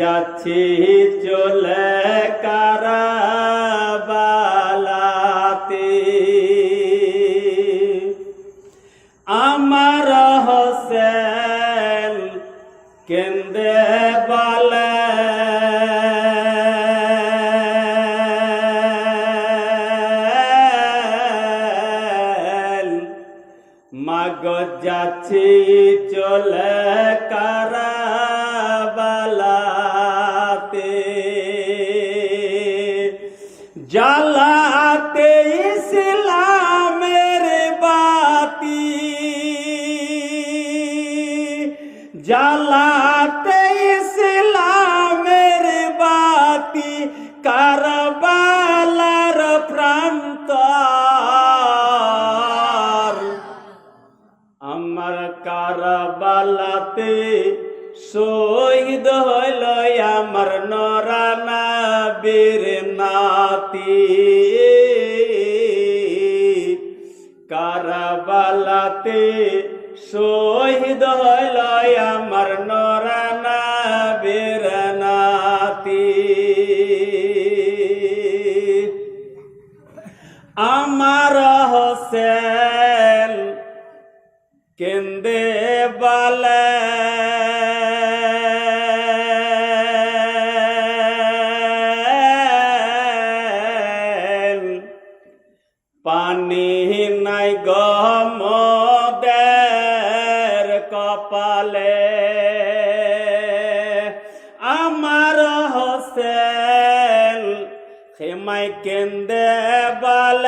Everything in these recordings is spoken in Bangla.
যাচ্ছি চলে কারাবালাতে। আমার হোসেন কেন্দে বলে। মাগ যাচ্ছি চলে কারাবালাতে বাতি কারবালার প্রান্ত আমার কারবালাতে শহীদ হইল আমার নরানা বীর নাতি। কারবালাতে শহীদ হইল হোসেন কেন্দে বলে পানি নাই গমদের কপালে আমার হোসেন হেমাই কেন্দে বলে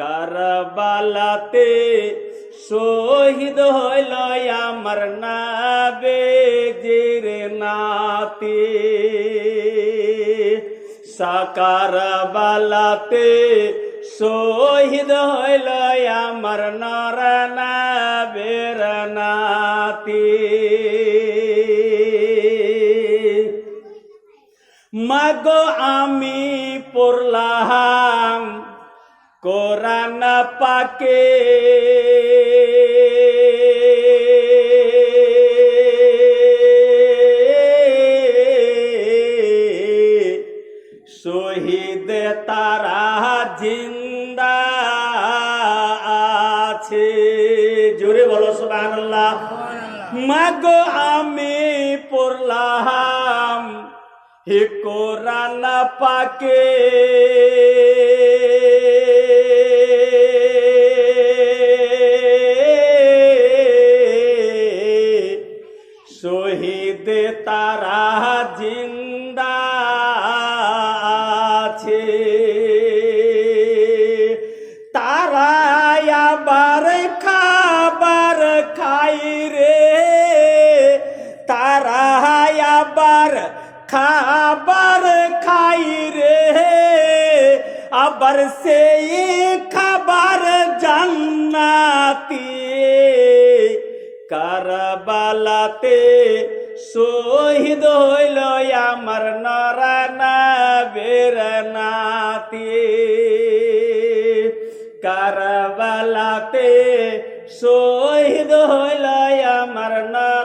কারবালাতে শহীদ হইল আমার নাবে জির নাতি। সাকারবালাতে শহীদ হইল আমার নরনা বের নাতি। মাগো আমি পড়লাম কোরআন পাকে। শহীদ তারা জিন্দা আছে। জোরে বলো, সুবহানাল্লাহ। মাগো আমি পড়লাম হে কোরআন পাকে। তারা জিন্দা আছে। তারা আবার খাবার খাই রে। তারা আবার খাবার খাই রে। আবার সেই খাবার জান্নাতি কারবালাতে শহীদ হইল আমার নরানা বেরনাতি কারবালাতে শহীদ হইল আমার নর